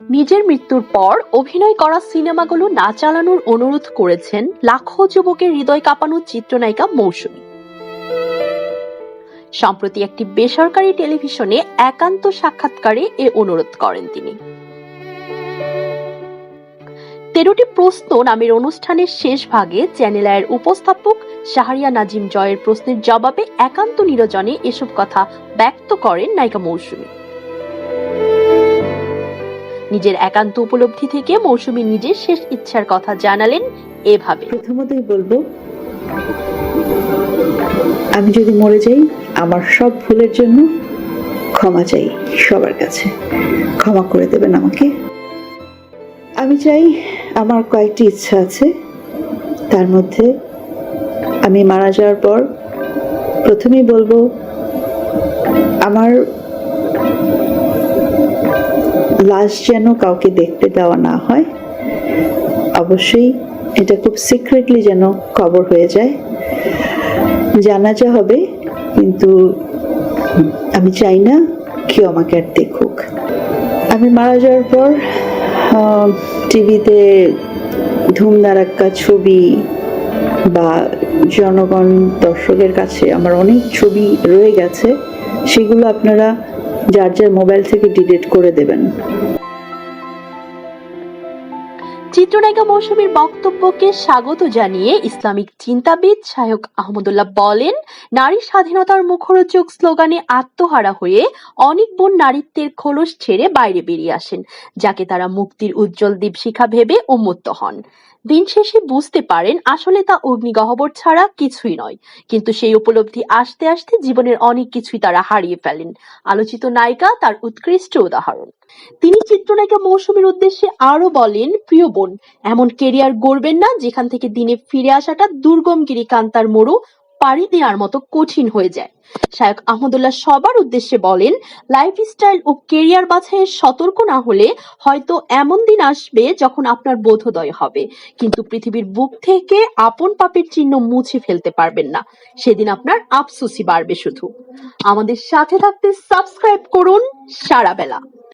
নিজের মৃত্যুর পর অভিনয় করা সিনেমাগুলো না চালানোর অনুরোধ করেছেন লাখো যুবকের হৃদয় কাঁপানো চিত্রনায়িকা মৌসুমী। সম্প্রতি একটি বেসরকারি টেলিভিশনে একান্ত সাক্ষাৎকারে এ অনুরোধ করেন তিনি। তেরোটি প্রশ্ন নামের অনুষ্ঠানের শেষ ভাগে চ্যানেল আয়ের উপস্থাপক শাহরিয়া নাজিম জয়ের প্রশ্নের জবাবে একান্ত নিরজনে এসব কথা ব্যক্ত করেন নায়িকা মৌসুমী। নিজের একান্ত উপলব্ধি থেকে মৌসুমী নিজের শেষ ইচ্ছার কথা জানালেন এভাবে। প্রথমতই বলব, আমি যদি মরে যাই, আমার সব ভুলের জন্য ক্ষমা চাই সবার কাছে। ক্ষমা করে দেবেন আমাকে। আমি চাই আমার কয়েকটি ইচ্ছা আছে। তার মধ্যে আমি মারা যাওয়ার পর প্রথমেই বলব, আমার লাশ যেন কাউকে দেখতে দেওয়া না হয়, অবশ্যই এটা খুব সিক্রেটলি যেন কবর হয়ে যায়। জানাজা হবে, কিন্তু আমি চাই না কেউ আমাকে আর দেখুক। আমি মারা যাওয়ার পর টিভিতে ধুমধারাক্কা ছবি বা জনগণ দর্শকের কাছে আমার অনেক ছবি রয়ে গেছে। সেগুলো আপনারা যার যার মোবাইল থেকে ডিলিট করে দেবেন। চিত্রনায়িকা মৌসুমীর বক্তব্যকে স্বাগত জানিয়ে ইসলামিক চিন্তাবিদ শায়ক আহমদুল্লাহ বলেন, নারী স্বাধীনতার মুখরোচক স্লোগানে আত্মহারা হয়ে অনেক বোন নারীত্বের খোলস ছেড়ে বাইরে বেরিয়ে আসেন, যাকে তারা মুক্তির উজ্জ্বল দীপশিখা ভেবে উন্মত্ত হন। দিন শেষে বুঝতে পারেন, আসলে তা অগ্নিগহ্বর ছাড়া কিছুই নয়, কিন্তু সেই উপলব্ধি আসতে আসতে জীবনের অনেক কিছুই তারা হারিয়ে ফেলেন। আলোচিত নায়িকা তার উৎকৃষ্ট উদাহরণ। তিনি চিত্রনায়িকা মৌসুমীর উদ্দেশ্যে আরও বলেন, প্রিয় বোন। এমন কেরিয়ার গড়বেন না, যেখান থেকে দিনে ফিরে আসাটা দুর্গম গিরিকান্তার মোড়ো পাড়ি দেওয়ার মতো কঠিন হয়ে যায়। শায়ক আহমদুল্লাহ সবার উদ্দেশ্যে বলেন লাইফস্টাইল ও কেরিয়ার বাছাইয়ের সতর্ক না হলে হয়তো এমন দিন আসবে যখন আপনার বোধোদয় হবে। কিন্তু পৃথিবীর বুক থেকে আপন পাপের চিহ্ন মুছে ফেলতে পারবেন না। সেদিন আপনার আফসোসই বাড়বে শুধু। আমাদের সাথে থাকতে সাবস্ক্রাইব করুন সারা বেলা